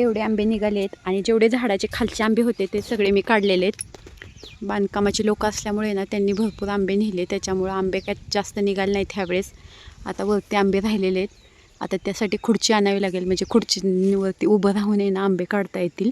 एवढे आंबे निघाले आहेत आणि जेवढे झाडाचे खालचे आंबे होते ते सगळे मी काढलेले आहेत. बांधकामाचे लोक असल्यामुळे ना त्यांनी भरपूर आंबे नेले त्याच्यामुळं आंबे काय जास्त निघाले नाहीत ह्यावेळेस. आता वरती आंबे राहिलेले आहेत. आता त्यासाठी खुर्ची आणावी लागेल म्हणजे खुर्चीवरती उभं राहून ना आंबे काढता येतील.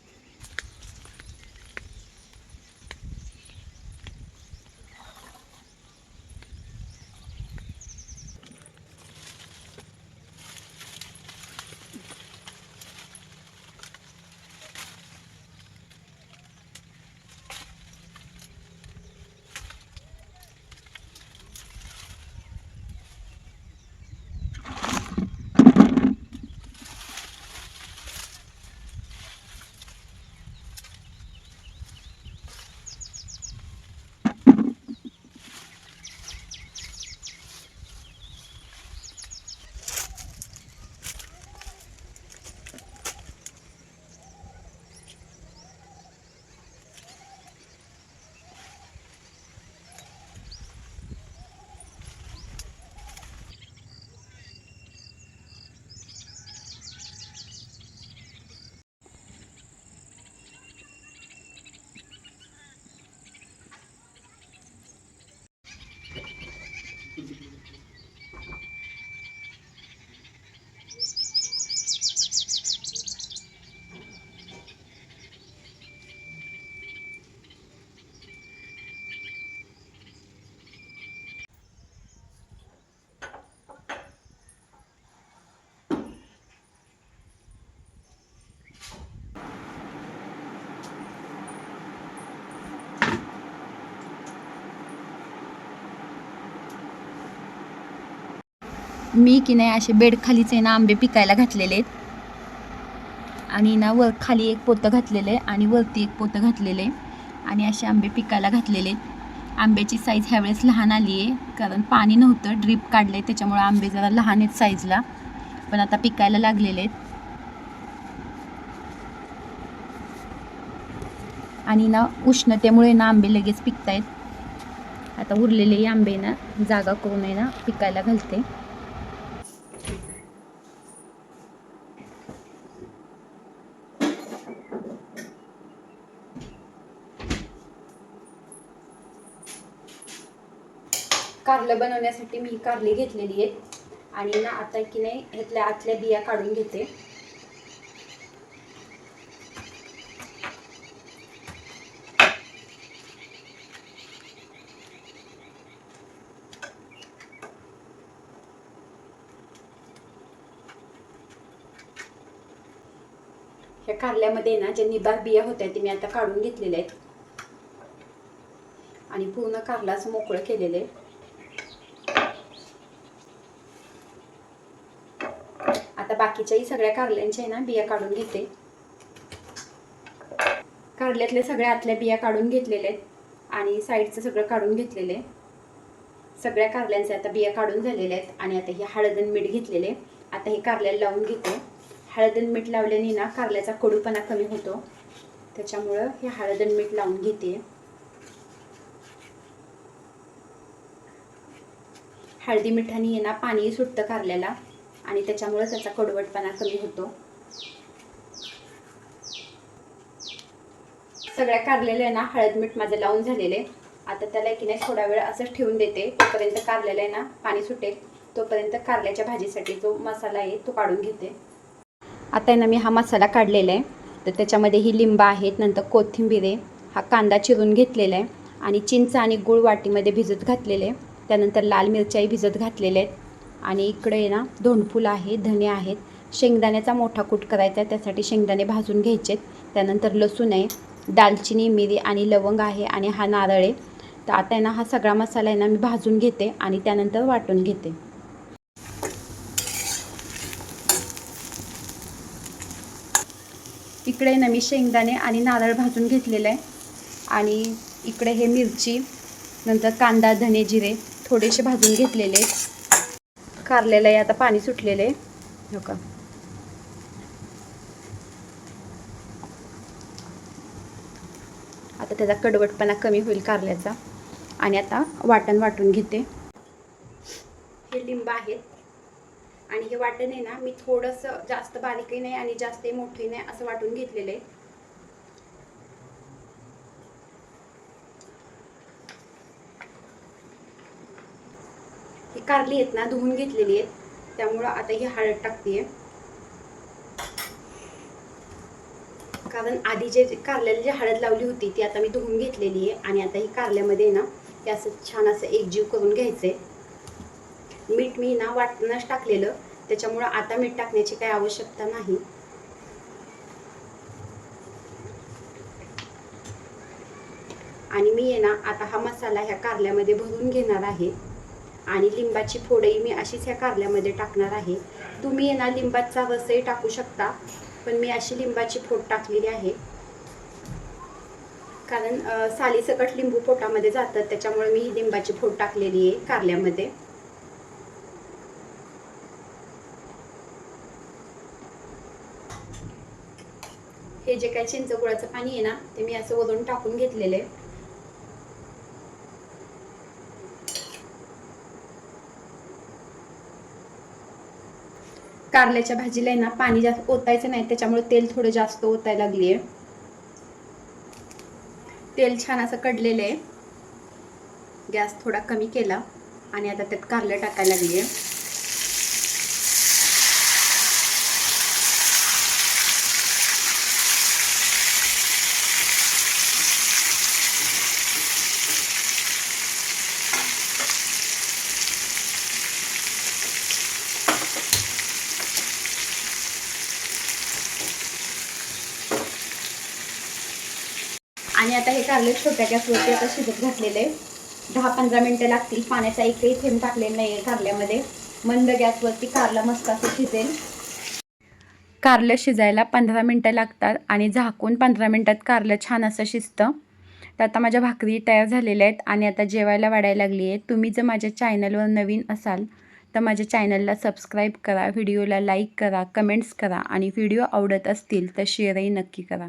मी की नाही असे बेड खालीच आहे ना आंबे पिकायला घातलेले आहेत. आणि ना वर खाली एक पोतं घातलेलं आहे आणि वरती एक पोतं घातलेलं आहे. आणि असे आंबे पिकायला घातलेले आहेत. आंब्याची साईज ह्यावेळेस लहान आली आहे कारण पाणी नव्हतं ड्रीप काढलं आहे त्याच्यामुळं आंबे जरा लहान आहेत साईजला पण आता पिकायला लागलेले आहेत. आणि ना उष्णतेमुळे ना आंबे लगेच पिकतायत. आता उरलेले आंबे ना जागा करून आहे ना पिकायला घालते. कारलं बनवण्यासाठी मी ही कारली घेतलेली आहेत. आणि ना आता की नाही ह्यातल्या आतल्या बिया काढून घेते. ह्या कारल्यामध्ये ना ज्या निबार बिया होत्या ते मी आता काढून घेतलेल्या आहेत. आणि पूर्ण कारलाच मोकळं केलेलं आहे. बाकीच्याही सगळ्या कारल्यांच्या आहे ना बिया काढून घेते. कारल्यातल्या सगळ्या आतल्या बिया काढून घेतलेल्या आहेत आणि साईडचं सगळं काढून घेतलेलं आहे. सगळ्या कारल्यांचे आता बिया काढून झालेल्या आहेत आणि आता हे हळद आणि मीठ घेतलेले आता हे कारल्याला लावून घेते. हळद आणि मीठ लावल्याने ना कारल्याचा कडूपणा कमी होतो. त्याच्यामुळं हे हळद आणि मीठ लावून घेते. हळदी मिठाने आहे ना पाणीही सुटतं कारल्याला. आणि त्याच्यामुळे त्याचा कडवटपणा कमी होतो. सगळ्या कारलेल्या आहे ना हळद मीठ माझं लावून झालेले आता त्याला की नाही थोडा वेळ असंच ठेवून देते. तोपर्यंत कारलेलं आहे ना पाणी सुटेल. तोपर्यंत कारल्याच्या भाजीसाठी जो मसाला आहे तो काढून घेते. आता आहे ना मी हा मसाला काढलेला आहे. तर त्याच्यामध्ये ही लिंबा आहेत नंतर कोथिंबीर आहे. हा कांदा चिरून घेतलेला आहे. आणि चिंच आणि गुळ वाटीमध्ये भिजत घातलेले आहे. त्यानंतर लाल मिरच्याही भिजत घातलेल्या आहेत. आणि इकडे आहे ना दोंडफूल आहे धने आहेत. शेंगदाण्याचा मोठा कूट करायचा आहे त्यासाठी शेंगदाणे भाजून घ्यायचे त्यानंतर लसूण आहे दालचिनी मिरी आणि लवंग आहे आणि हा नारळ आहे. तर आता आहे ना हा सगळा मसाला आहे ना मी भाजून घेते आणि त्यानंतर वाटून घेते. इकडे ना मी शेंगदाणे आणि नारळ भाजून घेतलेलं आहे. आणि इकडे हे मिरची नंतर कांदा धने जिरे थोडेसे भाजून घेतलेले आहेत. कारलेलं आहे आता पाणी सुटलेलं आहे. हो का? आता त्याचा कडवटपणा कमी होईल कारल्याचा. आणि आता वाटण वाटून घेते. हे लिंब आहेत. आणि हे वाटण आहे ना मी थोडंसं जास्त बारीकही नाही आणि जास्तही मोठंही नाही असं वाटून घेतलेलं आहे. कारली आहेत ना धुवून घेतलेली आहेत. त्यामुळं आता ही हळद टाकते कारण आधी जे कारल्याला जी हळद लावली होती ती आता मी धुवून घेतलेली आहे आणि आता ही कारल्यामध्ये ना ते असं छान असं एकजीव करून घ्यायचंय. मीठ मी ना वाटणंच टाकलेलं त्याच्यामुळं आता मीठ टाकण्याची काही आवश्यकता नाही. आणि मी आहे ना आता हा मसाला ह्या कारल्यामध्ये भरून घेणार आहे. आणि लिंबाची फोडही मी अशीच ह्या कारल्यामध्ये टाकणार आहे. तुम्ही आहे ना लिंबाचा रसही टाकू शकता पण मी अशी लिंबाची फोड टाकलेली आहे. कारण सालीसकट लिंबू पोटामध्ये जातात त्याच्यामुळे मी ही लिंबाची फोड टाकलेली आहे कारल्यामध्ये. हे जे काही चिंचगुळाचं पाणी आहे ना ते मी असं वरून टाकून घेतलेलं आहे. कारल्याच्या भाजीला आहे ना पाणी जास्त ओतायचं नाही त्याच्यामुळे तेल थोडं जास्त ओतायला लागली आहे तेल छान असं कडलेलं आहे. गॅस थोडा कमी केला आणि आता त्यात कारलं टाकायला लागली आहे आणि आता हे कारले छोट्या गॅसवरती आता शिजत आहे दहा पंधरा मिनटं लागतील. पाण्याचा एकही थेंब टाकलेला नाही आहे कारल्यामध्ये. मंद गॅसवरती कारला मस्त असं शिजेल. कारलं शिजायला पंधरा मिनटं लागतात आणि झाकून पंधरा मिनटात कारलं छान असं शिजतं. तर आता माझ्या भाकरी तयार झालेल्या आहेत आणि आता जेवायला वाढायला लागली आहे. तुम्ही जर माझ्या चॅनलवर नवीन असाल तर माझ्या चॅनलला सबस्क्राईब करा व्हिडिओला लाईक करा कमेंट्स करा आणि व्हिडिओ आवडत असतील तर शेअरही नक्की करा.